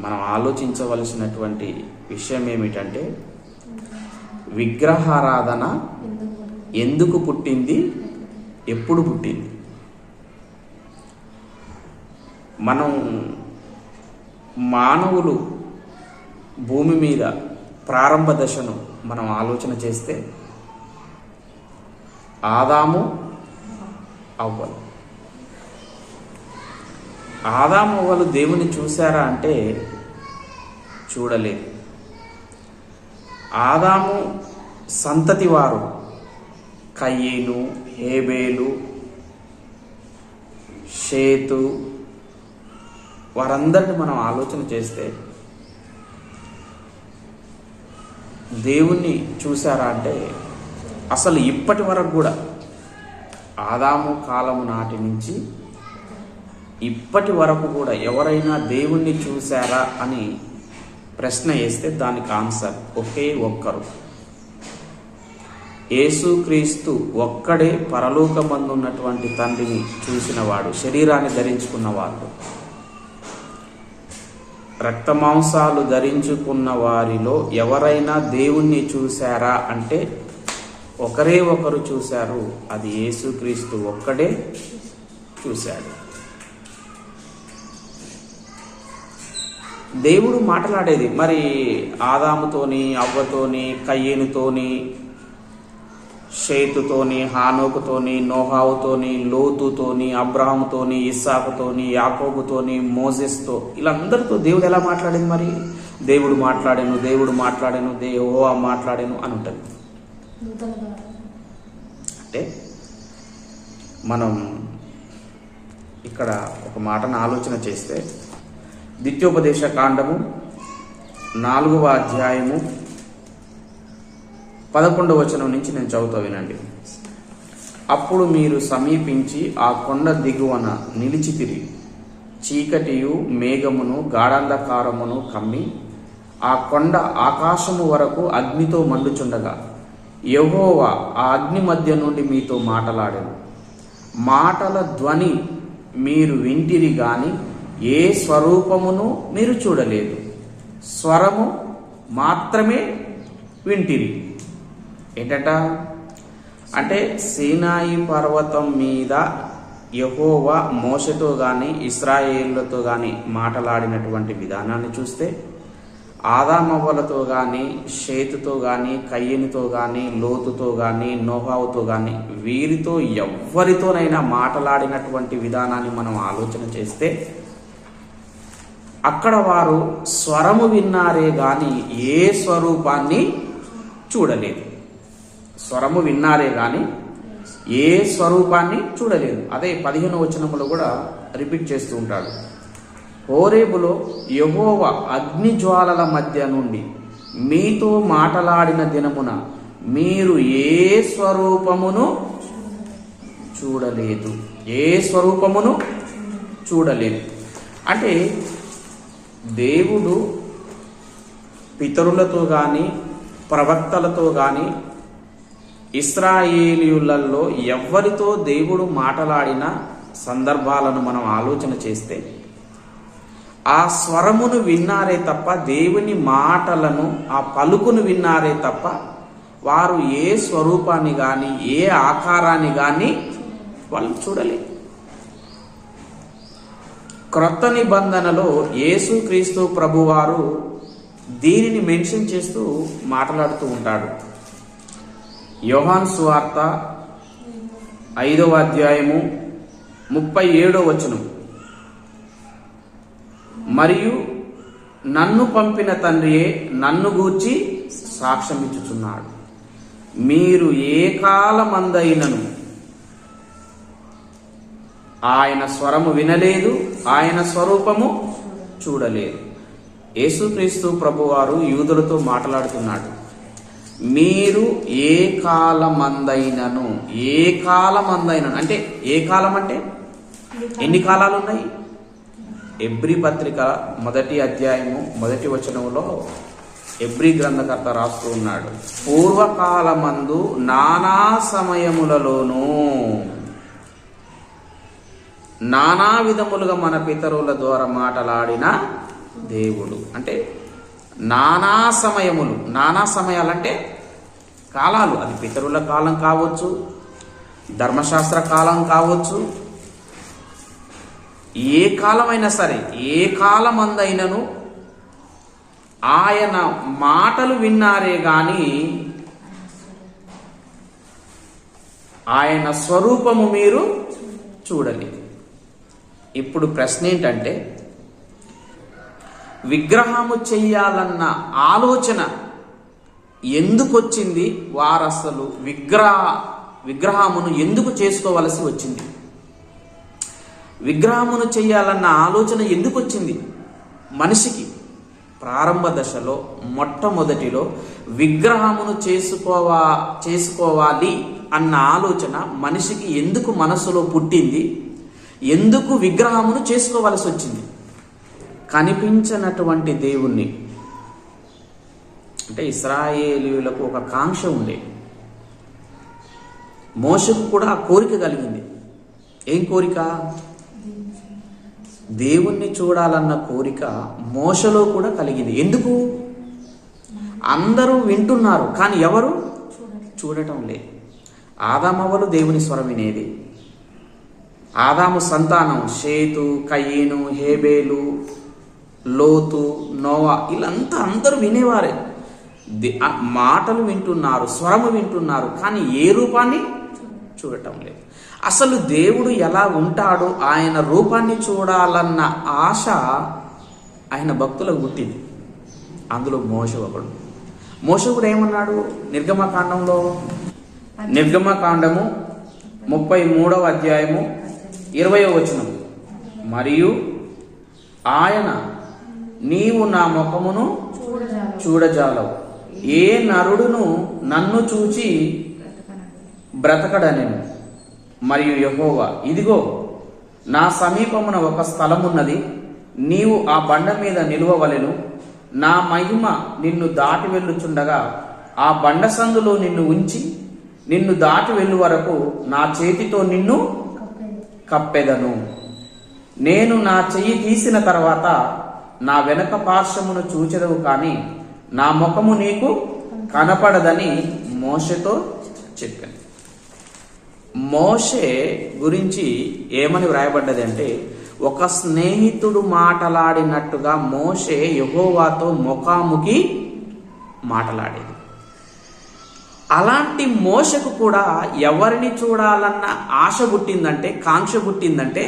మనం ఆలోచించవలసినటువంటి విషయం ఏమిటంటే విగ్రహారాధన ఎందుకు పుట్టింది? ఎప్పుడు పుట్టింది? మనం మానవులు భూమి మీద ప్రారంభ దశను మనం ఆలోచన చేస్తే ఆదాము అవ్వలు ఆదాము వాళ్ళు దేవుని చూశారా అంటే చూడలేదు. ఆదాము సంతతి వారు కయ్యేను హేబేలు షేతు వారందరిని మనం ఆలోచన చేస్తే దేవుణ్ణి చూసారా అంటే అసలు ఇప్పటి వరకు కూడా ఆదాము కాలము నాటి నుంచి ఇప్పటి వరకు కూడా ఎవరైనా దేవుణ్ణి చూశారా అని ప్రశ్న వేస్తే దానికి ఆన్సర్ ఒకే ఒక్కరు. యేసుక్రీస్తు ఒక్కడే పరలోకమందున్నటువంటి తండ్రిని చూసినవాడు శరీరాన్ని ధరించుకున్న వాళ్ళు రక్తమాంసాలు ధరించుకున్న వారిలో ఎవరైనా దేవుణ్ణి చూశారా అంటే ఒకరే ఒకరు చూశారు. అది యేసుక్రీస్తు ఒక్కడే చూశాడు. దేవుడు మాట్లాడేది. మరి ఆదాముతోని అవ్వతోని కయ్యేనుతోని షేతుతోని హానోకుతోని నోహావుతోని లోతుతోని అబ్రహాముతోని ఇస్సాకుతోని యాకోబుతోని మోజెస్తో వీళ్ళందరితో దేవుడు ఎలా మాట్లాడింది మరి? దేవుడు మాట్లాడాను దేవుడు మాట్లాడాను దేవో మాట్లాడాను అని ఉంటుంది. అంటే మనం ఇక్కడ ఒక మాటను ఆలోచన చేస్తే ద్వితీయోపదేశ కాండము నాలుగవ అధ్యాయము పదకొండవ వచనం నుంచి నేను చదువుతా వినండి. అప్పుడు మీరు సమీపించి ఆ కొండ దిగువన నిలిచితిరి చీకటియు మేఘమును గాఢాంధకారమును కమ్మి ఆ కొండ ఆకాశము వరకు అగ్నితో మండుచుండగా యహోవా ఆ అగ్ని మధ్య నుండి మీతో మాటలాడాను. మాటల ధ్వని మీరు వింటిరి గాని ఏ స్వరూపమును మీరు చూడలేదు. స్వరము మాత్రమే వింటిరి. ఏంటట? అంటే సీనాయి పర్వతం మీద యహోవా మోసతో కానీ ఇస్రాయేళ్ళతో కానీ మాటలాడినటువంటి విధానాన్ని చూస్తే ఆదామవ్వలతో కానీ షేతుతో కానీ కయ్యనితో కానీ లోతుతో కానీ నోహావుతో కానీ వీరితో ఎవ్వరితోనైనా మాటలాడినటువంటి విధానాన్ని మనం ఆలోచన చేస్తే అక్కడ వారు స్వరము విన్నారే గాని ఏ స్వరూపాన్ని చూడలేదు. స్వరము విన్నారే గాని ఏ స్వరూపాన్ని చూడలేదు. అదే పదిహేను వచనములో కూడా రిపీట్ చేస్తూ ఉంటాడు. హోరేబులో యహోవ అగ్ని జ్వాలల మధ్య నుండి మీతో మాటలాడిన దినమున మీరు ఏ స్వరూపమును చూడలేదు. ఏ స్వరూపమును చూడలేదు. అంటే దేవుడు పితరులతో కానీ ప్రవక్తలతో కానీ ఇస్రాయేలీయులలో ఎవరితో దేవుడు మాటలాడిన సందర్భాలను మనం ఆలోచన చేస్తే ఆ స్వరమును విన్నారే తప్ప దేవుని మాటలను ఆ పలుకును విన్నారే తప్ప వారు ఏ స్వరూపాన్ని కానీ ఏ ఆకారాన్ని కానీ వాళ్ళు చూడలేదు క్రొత్త నిబంధనలో యేసుక్రీస్తు ప్రభువారు దీనిని మెన్షన్ చేస్తూ మాట్లాడుతూ ఉంటాడు. యోహాన్ సువార్త ఐదవ అధ్యాయము ముప్పై ఏడో వచనం. మరియు నన్ను పంపిన తండ్రియే నన్ను గూర్చి సాక్ష్యమిచ్చుచున్నాడు. మీరు ఏ కాలమందైనను ఆయన స్వరము వినలేదు ఆయన స్వరూపము చూడలేదు. యేసుక్రీస్తు ప్రభువారు యూదులతో మాట్లాడుతున్నాడు. మీరు ఏ కాలమందైనను ఏ కాలమందైనను అంటే ఏ కాలం అంటే ఎన్ని కాలాలు ఉన్నాయి ఎబ్రి పత్రిక మొదటి అధ్యాయము మొదటి వచనంలో ఎబ్రి గ్రంథకర్త రాస్తూ ఉన్నాడు. పూర్వకాలమందు నానా సమయములలోనూ నానా విధములుగా మన పితరుల ద్వారా మాటలాడిన దేవుడు. అంటే నానా సమయములు. నానా సమయాలంటే కాలాలు. అది పితరుల కాలం కావచ్చు ధర్మశాస్త్ర కాలం కావచ్చు. ఏ కాలమైనా సరే ఏ కాలమందైనను ఆయన మాటలు విన్నారే గాని ఆయన స్వరూపము మీరు చూడలేదు. ఇప్పుడు ప్రశ్న ఏంటంటే విగ్రహము చెయ్యాలన్న ఆలోచన ఎందుకు వచ్చింది వారు అసలు విగ్రహ విగ్రహమును ఎందుకు చేసుకోవలసి వచ్చింది? విగ్రహమును చేయాలన్న ఆలోచన ఎందుకు వచ్చింది మనిషికి. ప్రారంభ దశలో మొట్టమొదటిలో విగ్రహమును చేసుకోవా చేసుకోవాలి అన్న ఆలోచన మనిషికి ఎందుకు మనసులో పుట్టింది? ఎందుకు విగ్రహమును చేసుకోవలసి వచ్చింది? కనిపించనటువంటి దేవుణ్ణి. అంటే ఇస్రాయేలీయులకు ఒక కాంక్ష ఉండే. మోసకు కూడా ఆ కోరిక కలిగింది. ఏం కోరిక? దేవుణ్ణి చూడాలన్న కోరిక మోసలో కూడా కలిగింది. ఎందుకు? అందరూ వింటున్నారు కానీ ఎవరు? చూడటం లేదు. ఆదామవలు దేవుని స్వరం వినేది. ఆదాము సంతానం షేతు కయ్యను హేబేలు లోతు నోవా వీళ్ళంతా అందరూ వినేవారే. మాటలు వింటున్నారు స్వరము వింటున్నారు కానీ ఏ రూపాన్ని చూడటం లేదు. అసలు దేవుడు ఎలా ఉంటాడో ఆయన రూపాన్ని చూడాలన్న ఆశ ఆయన భక్తులకు పుట్టింది. అందులో మోస ఒకడు. మోస కూడా ఏమన్నాడు? నిర్గమకాండంలో? నిర్గమకాండము ముప్పై మూడవ అధ్యాయము ఇరవయో వచనం. మరియు ఆయన నీవు నా ముఖమును చూడజాలవు. ఏ నరుడును నన్ను చూచి బ్రతకడనెను. మరియు యహోవా ఇదిగో నా సమీపమున ఒక స్థలమున్నది. నీవు ఆ బండ మీద నిలువవలెను. నా మహిమ నిన్ను దాటి వెళ్ళుచుండగా ఆ బండ సందులో నిన్ను ఉంచి నిన్ను దాటి వెళ్ళు వరకు నా చేతితో నిన్ను తప్పెదను. కప్పెదను నేను నా చెయ్యి తీసిన తర్వాత నా వెనక పార్శ్వమును చూచెదవు కానీ నా ముఖము నీకు కనపడదని మోషతో చెప్పాను. మోషే గురించి ఏమని వ్రాయబడ్డది అంటే ఒక స్నేహితుడు మాటలాడినట్టుగా మోషే యహోవాతో ముఖాముఖి మాటలాడేది. అలాంటి మోసకు కూడా ఎవరిని చూడాలన్న ఆశ పుట్టిందంటే కాంక్ష పుట్టిందంటే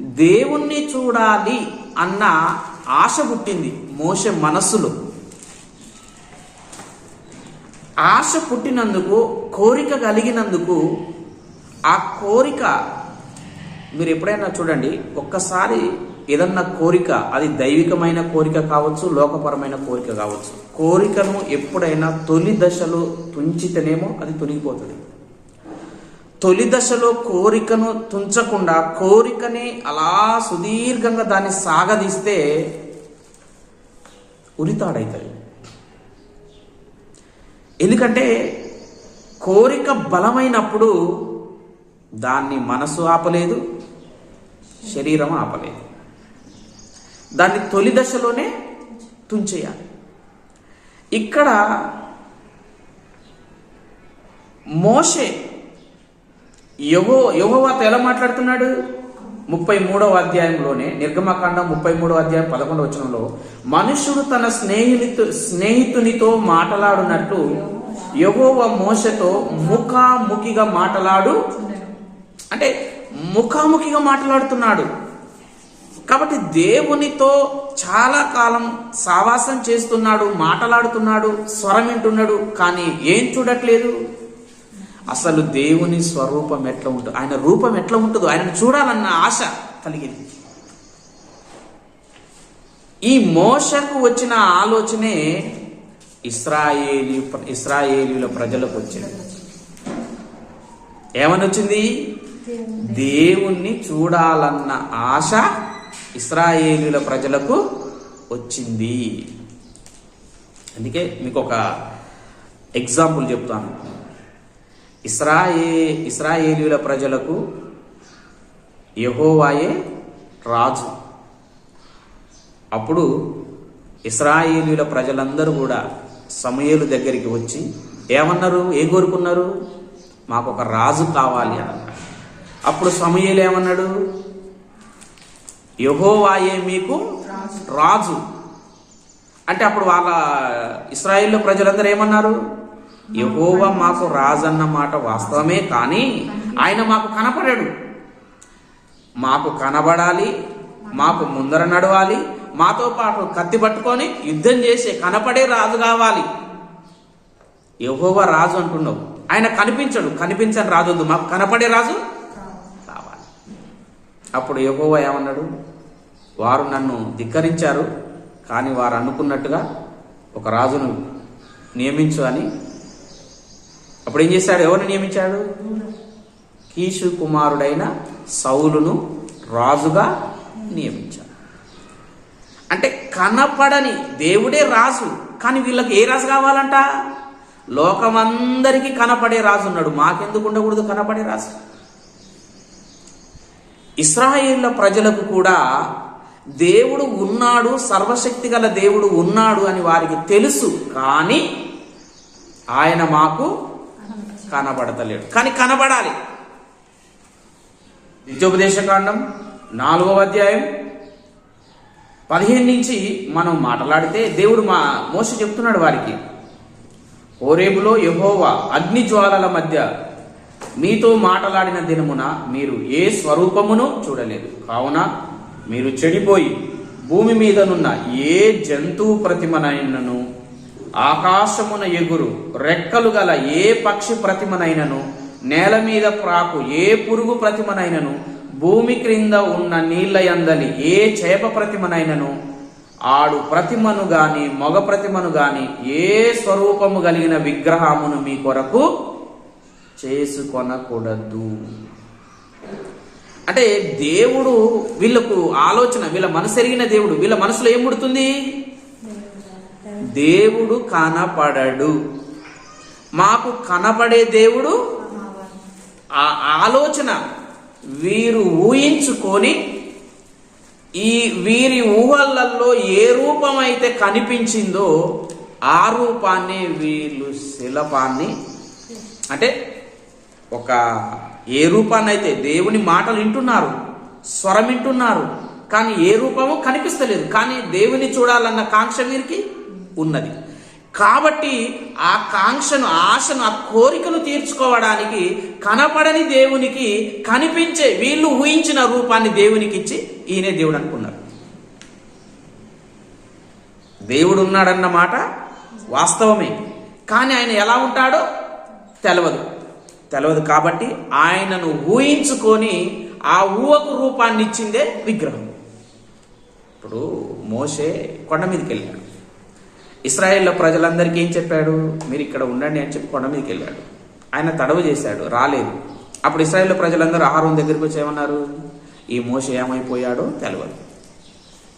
దేవుణ్ణి చూడాలి అన్న ఆశ పుట్టింది మోస మనస్సులో. ఆశ పుట్టినందుకు కోరిక కలిగినందుకు ఆ కోరిక మీరు ఎప్పుడైనా చూడండి ఒక్కసారి ఏదన్నా కోరిక అది దైవికమైన కోరిక కావచ్చు లోకపరమైన కోరిక కావచ్చు. కోరికను ఎప్పుడైనా తొలి దశలో తుంచితేనేమో అది తొలగిపోతుంది. తొలి దశలో కోరికను తుంచకుండా కోరికని అలా సుదీర్ఘంగా దాన్ని సాగదీస్తే ఉరితాడవుతుంది ఎందుకంటే కోరిక బలమైనప్పుడు దాన్ని మనసు ఆపలేదు శరీరం ఆపలేదు. దాన్ని తొలి దశలోనే తుంచేయాలి. ఇక్కడ మోషే యహో యహోవాతో ఎలా మాట్లాడుతున్నాడు? ముప్పై మూడవ అధ్యాయంలోనే నిర్గమకాండం ముప్పై మూడవ అధ్యాయం పదకొండవ వచనంలో మనుషుడు తన స్నేహితు స్నేహితునితో మాట్లాడునట్లు యహోవ మోసతో ముఖాముఖిగా మాట్లాడు అంటే ముఖాముఖిగా మాట్లాడుతున్నాడు. కాబట్టి దేవునితో చాలా కాలం సావాసం చేస్తున్నాడు మాట్లాడుతున్నాడు స్వరం వింటున్నాడు కానీ ఏం చూడట్లేదు. అసలు దేవుని స్వరూపం ఎట్లా ఉంటుంది ఆయన రూపం ఎట్లా ఉంటుందో ఆయనను చూడాలన్న ఆశ కలిగింది. ఈ మోసకు వచ్చిన ఆలోచనే ఇస్రాయేలీ ఇస్రాయేలీల ప్రజలకు వచ్చింది. ఏమని వచ్చింది దేవుణ్ణి చూడాలన్న ఆశ ఇస్రాయేలీల ప్రజలకు వచ్చింది. అందుకే మీకు ఒక ఎగ్జాంపుల్ చెప్తాను. ఇస్రాయే ఇస్రాయేలీల ప్రజలకు యహోవాయే రాజు. అప్పుడు ఇస్రాయేలీల ప్రజలందరూ కూడా సమయలు దగ్గరికి వచ్చి ఏమన్నారు? ఏం కోరుకున్నారు? మాకు ఒక రాజు కావాలి అని అన్నారు. అప్పుడు సమయలు ఏమన్నాడు? యహోవాయే మీకు రాజు. అంటే అప్పుడు వాళ్ళ ఇస్రాయిల్లో ప్రజలందరూ ఏమన్నారు? యహోవా మాకు రాజు అన్న మాట వాస్తవమే కానీ ఆయన మాకు కనపడాడు. మాకు కనబడాలి మాకు ముందర నడవాలి మాతో పాటు కత్తి పట్టుకొని యుద్ధం చేసే కనపడే రాజు కావాలి. యహోవా రాజు అంటున్నావు. ఆయన కనిపించడు. కనిపించని రాజు మాకు కనపడే రాజు అప్పుడు యహోవా ఏమన్నాడు? వారు నన్ను ధిక్కరించారు కానీ వారు అనుకున్నట్టుగా ఒక రాజును నియమించు అని. అప్పుడు ఏం చేశాడు? ఎవరిని నియమించాడు? కీషు కుమారుడైన సౌలును రాజుగా నియమించాడు. అంటే కనపడని దేవుడే రాజు కానీ వీళ్ళకి ఏ రాజు కావాలంట? లోకమందరికీ కనపడే రాజు ఉన్నాడు. మాకెందుకు ఉండకూడదు కనపడే రాజు? ఇస్రాయేళ్ళ ప్రజలకు కూడా దేవుడు ఉన్నాడు సర్వశక్తి గల దేవుడు ఉన్నాడు అని వారికి తెలుసు కానీ ఆయన మాకు కనబడతలేడు. కానీ కనబడాలి. నిత్యోపదేశకాండం నాలుగవ అధ్యాయం పదిహేను నుంచి మనం మాట్లాడితే దేవుడు మా మోస చెప్తున్నాడు వారికి ఓరేబులో యహోవా అగ్ని జ్వాలల మధ్య మీతో మాటలాడిన దినమున మీరు ఏ స్వరూపమును చూడలేదు. కావున మీరు చెడిపోయి భూమి మీదనున్న ఏ జంతువు ప్రతిమనైనను ఆకాశమున ఎగురు రెక్కలు గల ఏ పక్షి ప్రతిమనైనను నేల మీద ప్రాకు ఏ పురుగు ప్రతిమనైనను భూమి క్రింద ఉన్న నీళ్ళ యందలి ఏ చేప ప్రతిమనైనను ఆడు ప్రతిమను గాని మగ ప్రతిమను గాని ఏ స్వరూపము కలిగిన విగ్రహమును మీ కొరకు చేసుకొనకూడదు. అంటే దేవుడు వీళ్ళకు ఆలోచన వీళ్ళ మనసు ఎరిగిన దేవుడు వీళ్ళ మనసులో ఏం పుడుతుంది? దేవుడు కనపడడు. మాకు కనపడే దేవుడు ఆ ఆలోచన వీరు ఊహించుకొని ఈ వీరి ఊహలలో ఏ రూపం అయితే కనిపించిందో ఆ రూపాన్ని వీళ్ళు శిలపాన్ని అంటే ఒక ఏ రూపాన్ని అయితే దేవుని మాటలు వింటున్నారు స్వరం వింటున్నారు కానీ ఏ రూపము కనిపిస్తలేదు కానీ దేవుని చూడాలన్న కాంక్ష వీరికి ఉన్నది. కాబట్టి ఆ కాంక్షను ఆశను ఆ కోరికను తీర్చుకోవడానికి కనపడని దేవునికి కనిపించే వీళ్ళు ఊహించిన రూపాన్ని దేవునికి ఇచ్చి ఈయనే దేవుడు అనుకున్నారు. దేవుడు ఉన్నాడన్న మాట వాస్తవమే. కానీ ఆయన ఎలా ఉంటాడో తెలవదు. తెలవదు కాబట్టి ఆయనను ఊహించుకొని ఆ ఊహకు రూపాన్ని ఇచ్చిందే విగ్రహం. ఇప్పుడు మోసే కొండ మీదకి వెళ్ళాడు. ఇస్రాయేల్లో ప్రజలందరికీ ఏం చెప్పాడు? మీరు ఇక్కడ ఉండండి అని చెప్పి కొండ మీదకి వెళ్ళాడు. ఆయన తడవ చేశాడు రాలేదు. అప్పుడు ఇస్రాయేల్ ప్రజలందరూ ఆహారం దగ్గరికి వచ్చి ఏమన్నారు? ఈ మోస ఏమైపోయాడో తెలియదు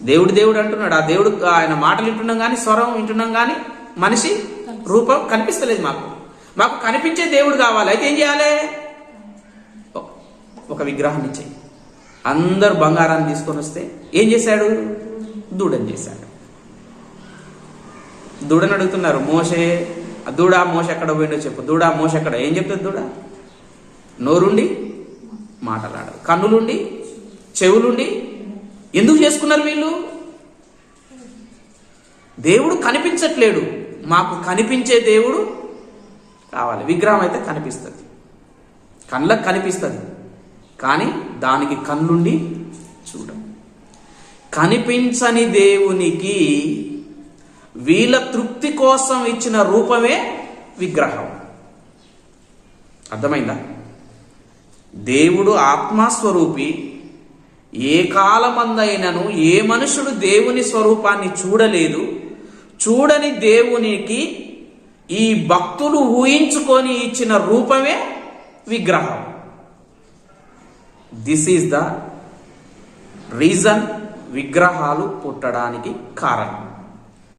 దేవుడు దేవుడు అంటున్నాడు. ఆ దేవుడు ఆయన మాటలు వింటున్నాం కానీ స్వరం వింటున్నాం కానీ మనిషి రూపం కనిపిస్తలేదు మాకు. మాకు కనిపించే దేవుడు కావాలి. అయితే ఏం చేయాలి? ఒక- విగ్రహాన్ని విగ్రహం ఇచ్చేయి. అందరు బంగారాన్ని తీసుకొని వస్తే ఏం చేశాడు? దూడని చేశాడు. దూడని అడుగుతున్నారు మోసే ఆ దూడ మోస ఎక్కడ పోయిండో చెప్పు. దూడ మోస ఎక్కడ? ఏం చెప్తుంది దూడ? నోరుండి మాటలాడదు కన్నులుండి చెవులుండి ఎందుకు చేసుకున్నారు వీళ్ళు? దేవుడు కనిపించట్లేడు. మాకు కనిపించే దేవుడు కావాలి. విగ్రహం అయితే కనిపిస్తుంది. కళ్ళకు కనిపిస్తుంది. కానీ దానికి కళ్ళుండి చూడం. కనిపించని దేవునికి వీళ్ళ తృప్తి కోసం ఇచ్చిన రూపమే విగ్రహం. అర్థమైందా? దేవుడు ఆత్మస్వరూపి. ఏ కాలమందైనను ఏ మనుషుడు దేవుని స్వరూపాన్ని చూడలేదు. చూడని దేవునికి ఈ భక్తులు ఊహించుకొని ఇచ్చిన రూపమే విగ్రహం. దిస్ ఈజ్ ద రీజన్ విగ్రహాలు పుట్టడానికి కారణం.